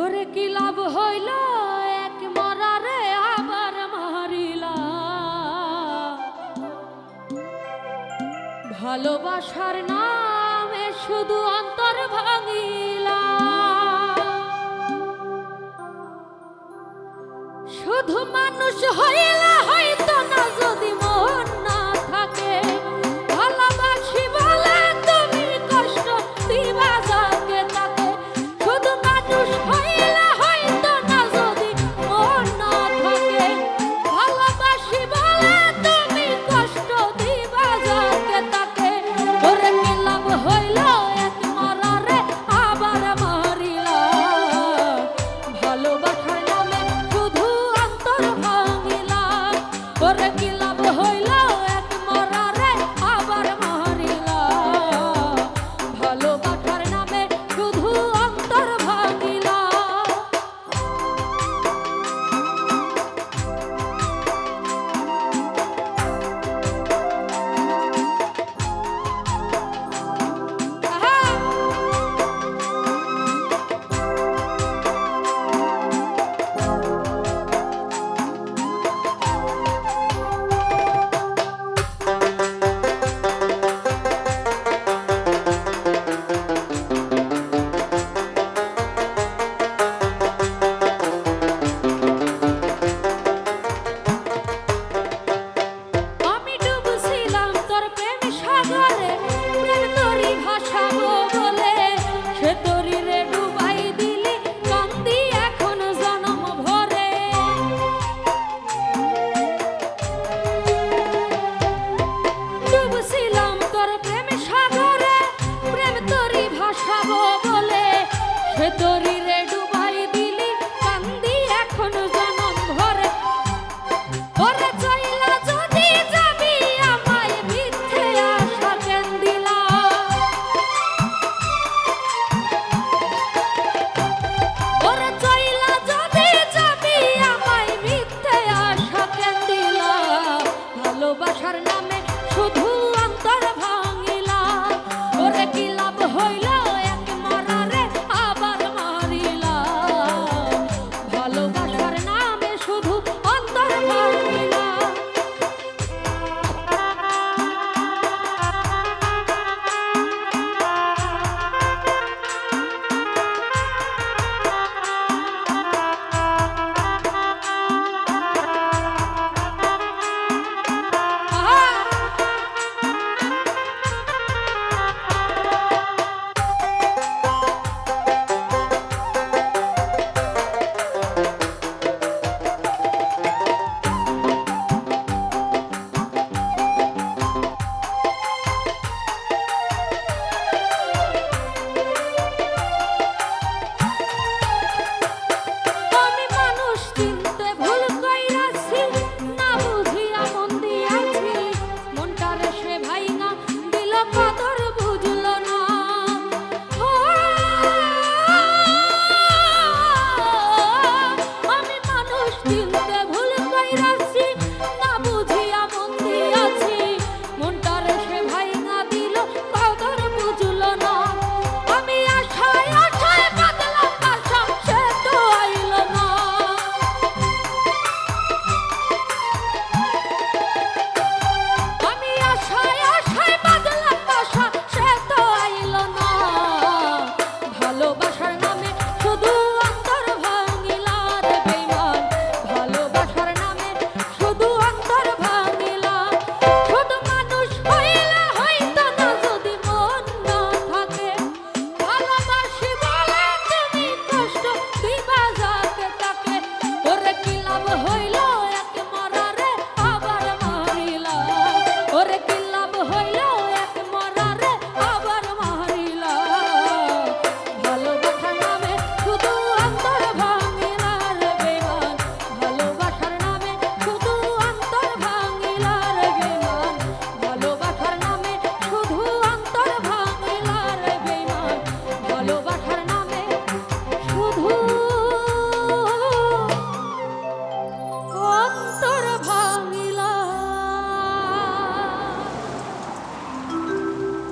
ওরে কি লাভ হইল? এক মরারে আবার মারিলা। ভালোবাসার নামে শুধু অন্তর ভাঙিলা। শুধু মানুষ হইলা হয়তো না যদি रेडू